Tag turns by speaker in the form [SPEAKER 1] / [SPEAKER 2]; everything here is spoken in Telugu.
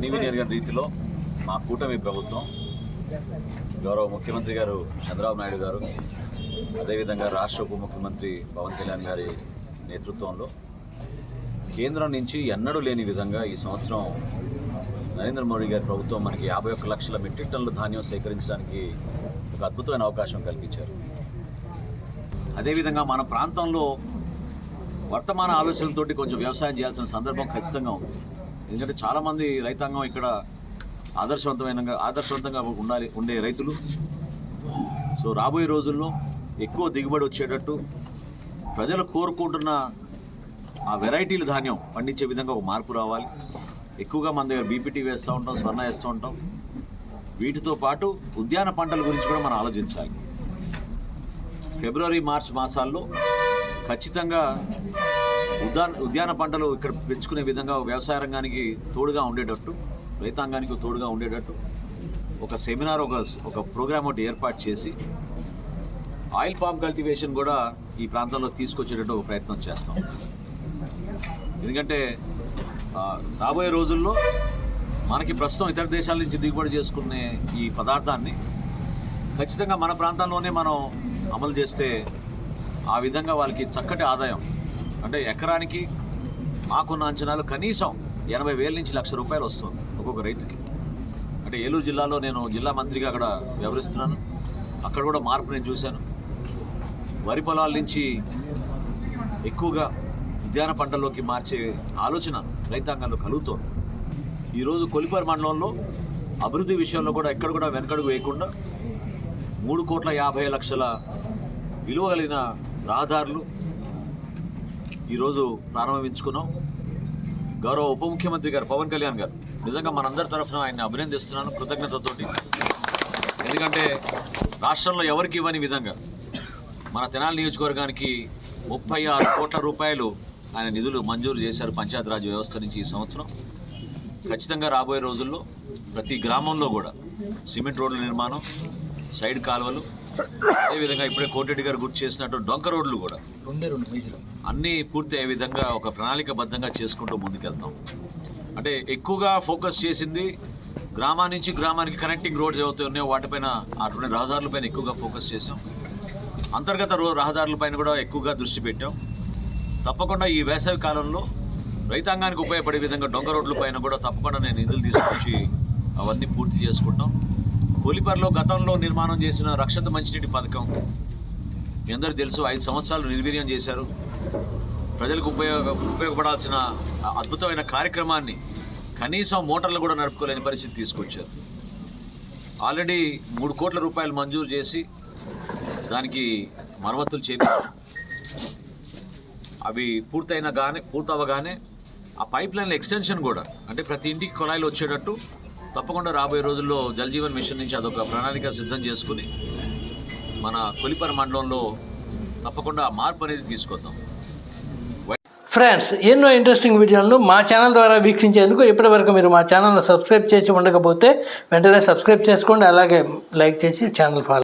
[SPEAKER 1] ఎన్నడూ జరిగిన రీతిలో మా కూటమి ప్రభుత్వం గౌరవ ముఖ్యమంత్రి గారు చంద్రబాబు నాయుడు గారు అదేవిధంగా రాష్ట్ర ఉప ముఖ్యమంత్రి పవన్ కళ్యాణ్ గారి నేతృత్వంలో కేంద్రం నుంచి ఎన్నడూ లేని విధంగా ఈ సంవత్సరం నరేంద్ర మోడీ గారి ప్రభుత్వం మనకి యాభై ఒక్క లక్షల మెట్రిక్ టన్నుల ధాన్యం సేకరించడానికి ఒక అద్భుతమైన అవకాశం కల్పించారు. అదేవిధంగా మన ప్రాంతంలో వర్తమాన ఆలోచనలతోటి కొంచెం వ్యవసాయం చేయాల్సిన సందర్భం ఖచ్చితంగా ఉంది. ఎందుకంటే చాలామంది రైతాంగం ఇక్కడ ఆదర్శవంతమైన ఆదర్శవంతంగా ఉండాలి ఉండే రైతులు. సో రాబోయే రోజుల్లో ఎక్కువ దిగుబడి వచ్చేటట్టు ప్రజలు కోరుకుంటున్న ఆ వెరైటీలు ధాన్యం పండించే విధంగా ఒక మార్పు రావాలి. ఎక్కువగా మన దగ్గర బీపీటీ వేస్తూ ఉంటాం స్వర్ణ వేస్తూ ఉంటాం. వీటితో పాటు ఉద్యాన పంటల గురించి కూడా మనం ఆలోచించాలి. ఫిబ్రవరి మార్చ్ మాసాల్లో ఖచ్చితంగా ఉద్యాన ఉద్యాన పంటలు ఇక్కడ పెంచుకునే విధంగా వ్యవసాయ రంగానికి తోడుగా ఉండేటట్టు రైతాంగానికి తోడుగా ఉండేటట్టు ఒక సెమినార్ ఒక ఒక ప్రోగ్రామ్ ఒకటి ఏర్పాటు చేసి ఆయిల్ పామ్ కల్టివేషన్ కూడా ఈ ప్రాంతంలో తీసుకొచ్చేటట్టు ఒక ప్రయత్నం చేస్తాం. ఎందుకంటే రాబోయే రోజుల్లో మనకి ప్రస్తుతం ఇతర దేశాల నుంచి దిగుబడి చేసుకునే ఈ పదార్థాన్ని ఖచ్చితంగా మన ప్రాంతంలోనే మనం అమలు చేస్తే ఆ విధంగా వాళ్ళకి చక్కటి ఆదాయం అంటే ఎకరానికి మాకున్న అంచనాలు కనీసం ఎనభై వేల నుంచి లక్ష రూపాయలు వస్తుంది ఒక్కొక్క రైతుకి. అంటే ఏలూరు జిల్లాలో నేను జిల్లా మంత్రిగా అక్కడ వ్యవహరిస్తున్నాను. అక్కడ కూడా మార్పు నేను చూశాను. వరి పొలాల నుంచి ఎక్కువగా ఉద్యాన పంటల్లోకి మార్చే ఆలోచన రైతాంగంలో కలుగుతోంది. ఈరోజు కొలిపారు మండలంలో అభివృద్ధి విషయంలో కూడా ఎక్కడ కూడా వెనకడుగు వేయకుండా మూడు కోట్ల యాభై లక్షల విలువ కలిగిన రహదారులు ఈరోజు ప్రారంభించుకున్నాం. గౌరవ ఉప ముఖ్యమంత్రి గారు పవన్ కళ్యాణ్ గారు నిజంగా మనందరి తరఫున ఆయన్ని అభినందిస్తున్నాను కృతజ్ఞతతోటి. ఎందుకంటే రాష్ట్రంలో ఎవరికి ఇవ్వని విధంగా మన తెనాలి నియోజకవర్గానికి ముప్పై ఆరు కోట్ల రూపాయలు ఆయన నిధులు మంజూరు చేశారు పంచాయతీరాజ్ వ్యవస్థ నుంచి ఈ సంవత్సరం. ఖచ్చితంగా రాబోయే రోజుల్లో ప్రతి గ్రామంలో కూడా సిమెంట్ రోడ్ల నిర్మాణం సైడ్ కాలువలు అదేవిధంగా ఇప్పుడే కోటిరెడ్డి గారు గుర్తు చేసినట్టు డొంక రోడ్లు కూడా.
[SPEAKER 2] రెండే రెండు
[SPEAKER 1] అన్నీ పూర్తి అయ్యే విధంగా ఒక ప్రణాళికబద్ధంగా చేసుకుంటూ ముందుకెళ్తాం. అంటే ఎక్కువగా ఫోకస్ చేసింది గ్రామా నుంచి గ్రామానికి కనెక్టింగ్ రోడ్స్ ఏవైతే ఉన్నాయో వాటిపైన అటువంటి రహదారులపైన ఎక్కువగా ఫోకస్ చేసాం అంతర్గత రో రహదారులపైన కూడా ఎక్కువగా దృష్టి పెట్టాం. తప్పకుండా ఈ వేసవి కాలంలో రైతాంగానికి ఉపయోగపడే విధంగా డొంక రోడ్ల పైన కూడా తప్పకుండా నేను నిధులు తీసుకొచ్చి అవన్నీ పూర్తి చేసుకుంటాం. కొలిపర్లో గతంలో నిర్మాణం చేసిన రక్షత మంచినీటి పథకం. మీ అందరికీ తెలుసు ఐదు సంవత్సరాలు నిర్వీర్యం చేశారు. ప్రజలకు ఉపయోగ ఉపయోగపడాల్సిన అద్భుతమైన కార్యక్రమాన్ని కనీసం మోటార్లు కూడా నడుపుకోలేని పరిస్థితి తీసుకొచ్చారు. ఆల్రెడీ మూడు కోట్ల రూపాయలు మంజూరు చేసి దానికి మరమ్మతులు చేపి అవి పూర్తయిన గానే పూర్తవగానే ఆ పైప్ లైన్ల ఎక్స్టెన్షన్ కూడా అంటే ప్రతి ఇంటికి కుళాయిలు వచ్చేటట్టు తప్పకుండా రాబోయే రోజుల్లో జలజీవన్ మిషన్ నుంచి అదొక ప్రణాళిక సిద్ధం చేసుకుని మన కొలిపర మండలంలో తప్పకుండా మార్పు అనేది తీసుకొద్దాం.
[SPEAKER 2] ఫ్రెండ్స్ ఎన్నో ఇంట్రెస్టింగ్ వీడియోలను మా ఛానల్ ద్వారా వీక్షించేందుకు ఇప్పటివరకు మీరు మా ఛానల్ను సబ్స్క్రైబ్ చేసి ఉండకపోతే వెంటనే సబ్స్క్రైబ్ చేసుకోండి అలాగే లైక్ చేసి ఛానల్ ఫాలో